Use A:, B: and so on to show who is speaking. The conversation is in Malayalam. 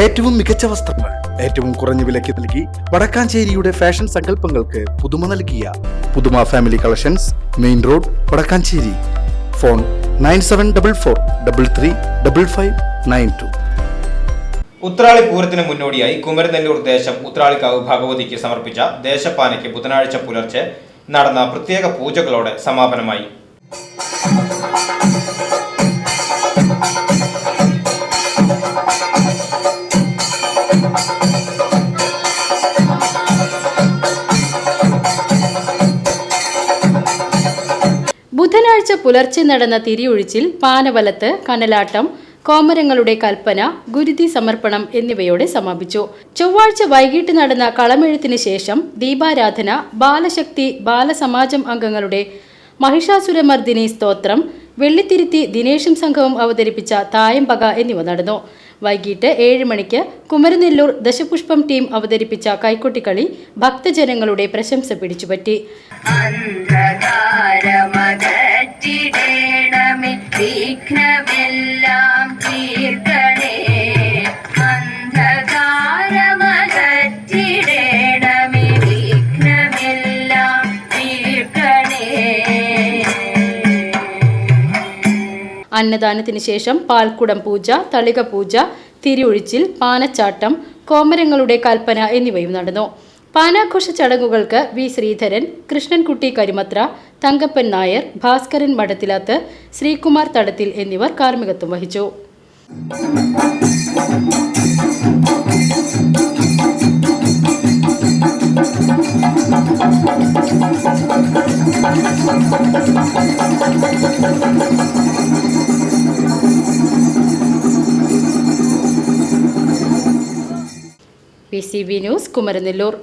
A: ഏറ്റവും മികച്ച വസ്ത്രങ്ങൾ ഏറ്റവും കുറഞ്ഞ വിലയ്ക്ക് നൽകി വടക്കാഞ്ചേരിയുടെ ഫാഷൻ സങ്കല്പങ്ങൾക്ക് പുതുമ നൽകിയ പുതുമ family collections main road Vadakkanchery. Phone nine seven double four double three double five nine two.
B: Uthrali പൂരത്തിന് മുന്നോടിയായി കുമരനെല്ലൂർ ദേശം ഉത്രാളിക്കാവ് ഭഗവതിക്ക് സമർപ്പിച്ച ദേശപ്പാനയ്ക്ക് ബുധനാഴ്ച പുലർച്ചെ നടന്ന പ്രത്യേക പൂജകളോടെ സമാപനമായി.
C: ബുധനാഴ്ച പുലർച്ചെ നടന്ന തിരിയൊഴിച്ചിൽ പാനവലത്ത് കനലാട്ടം കോമരങ്ങളുടെ കൽപ്പന ഗുരുതി സമർപ്പണം എന്നിവയോടെ സമാപിച്ചു. ചൊവ്വാഴ്ച വൈകിട്ട് നടന്ന കളമെഴുത്തിന് ശേഷം ദീപാരാധന ബാലശക്തി ബാലസമാജം അംഗങ്ങളുടെ മഹിഷാസുരമർദിനി സ്തോത്രം വെള്ളിത്തിരുത്തി ദിനേശും സംഘവും അവതരിപ്പിച്ച തായമ്പക എന്നിവ നടന്നു. വൈകിട്ട് ഏഴ് മണിക്ക് കുമരനെല്ലൂർ ദശപുഷ്പം ടീം അവതരിപ്പിച്ച കൈക്കൊട്ടിക്കളി ഭക്തജനങ്ങളുടെ പ്രശംസ പിടിച്ചുപറ്റി. അന്നദാനത്തിന് ശേഷം പാൽക്കുടം പൂജ തളിക പൂജ തിരിയൊഴിച്ചിൽ പാനച്ചാട്ടം കോമരങ്ങളുടെ കൽപ്പന എന്നിവയും നടന്നു. പാനാഘോഷ ചടങ്ങുകൾക്ക് വി. ശ്രീധരൻ കൃഷ്ണൻകുട്ടി കരിമത്ര തങ്കപ്പൻ നായർ ഭാസ്കരൻ മഠത്തിലാത്ത് ശ്രീകുമാർ തടത്തിൽ എന്നിവർ കാർമ്മികത്വം വഹിച്ചു. Thank C B news Kumaranellur